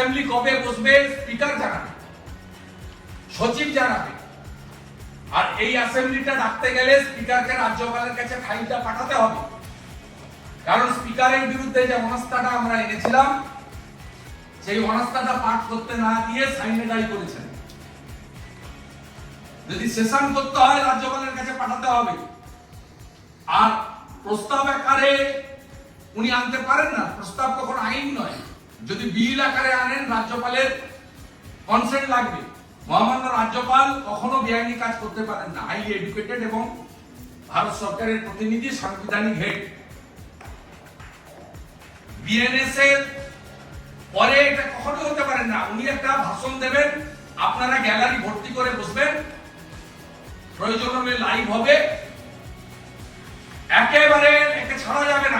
Assembly কবে বসবে speaker জানাবে, সচিব জানাবে। আর এই অ্যাসেম্বলিটা ডাকতে গেলে স্পিকারকে রাজ্যপালের কাছে ফাইলটা পাঠাতে হবে। কারণ স্পিকারের বিরুদ্ধে যে অনাস্থাটা আমরা এনেছিলাম, সেই অনাস্থাটা পাঠ করতে না দিয়ে সাইনেটাই করেছেন। যদি সেশন করতে হয় রাজ্যপালের কাছে পাঠাতে হবে। আর প্রস্তাব আকারে উনি আনতে পারেন না, প্রস্তাব কখন আইন নয়। যদি বিল আকারে আনেন রাজ্যপালের কনসেন্ট লাগবে। মহামান্য রাজ্যপাল কখনো বেআইনি কাজ করতে পারেন না। হাইলি এডুকেটেড এবং ভারত সরকারের প্রতিনিধি, সাংবিধানিক হেড বিএনএস এর পরে এটা কখনোই হতে পারে না। উনি একটা ভাষণ দেবেন, আপনারা গ্যালারি ভর্তি করে বসবেন। প্রয়োজন হলে লাইভ হবে। একেবারে, একে ছাড়া যাবে না।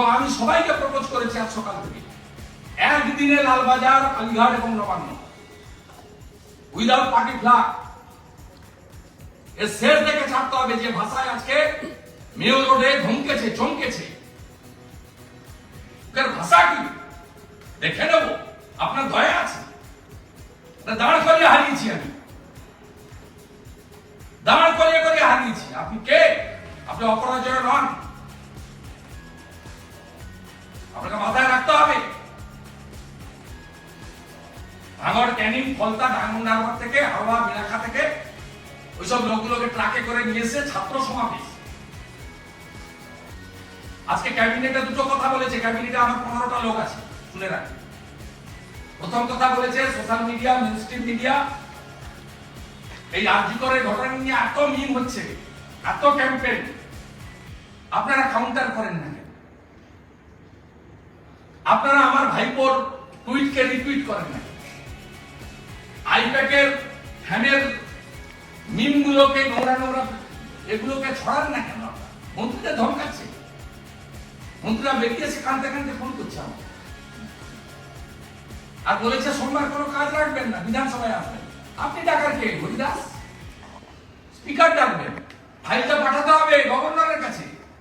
আমি সবাইকে প্রপোজ করেছি আজ সকাল থেকে। একদিনে লালবাজার আলিঘাট এবং নবান্ন। উইদাউট পার্টি ফ্লাগ এর শেষ দেখে ছাড়তে হবে যে ভাষায় আজকে মেয়র রোডে ধমকেছে, চমকেছে। ভাষা কি? দেখে নেব। আপনার দয়া আছে। দাঁড় করিয়ে হারিয়েছি আমি। দাঁড় করিয়ে করিয়ে হারিয়েছি। আপনি কে? আপনি অপরাজয় নন। আপনাকে মাথায় রাখতে হবে। ক্যানিং, ফলতা থেকে থেকে ওইসব লোকগুলোকে ট্রাকে করে ছাত্র সমাবেশ। আজকে ক্যাবিনেটে দুটো কথা বলেছে, ক্যাবিনেটে আমার পনেরোটা লোক আছে, শুনে রাখি প্রথম কথা বলেছে, সোশ্যাল মিডিয়া মেনস্ট্রিম মিডিয়া, এই আর্যিকরের ঘটনা নিয়ে এত মিম হচ্ছে, এত ক্যাম্পেইন আপনারা কাউন্টার করেন না? আপনারা আমার ভাইপোর টুইটকে রিটুইট করেন না। আইপ্যাকের ফ্যানের মিমগুলোকে নোংরা নোংরা এগুলোকে ছড়ান না কেন? মন্ত্রীদের ধমকাচ্ছে। মন্ত্রীরা বেরিয়েছে, কানতে কানতে ফোন করছে আমাকে। আর বলেছে, সোমবার কোনো কাজ রাখবেন না, বিধানসভায় আসবেন। আপনি ডাকার কে? হরিদাস? স্পিকার ডাকবেন ফাইলটা পাঠাতে হবে গভর্নরের কাছে।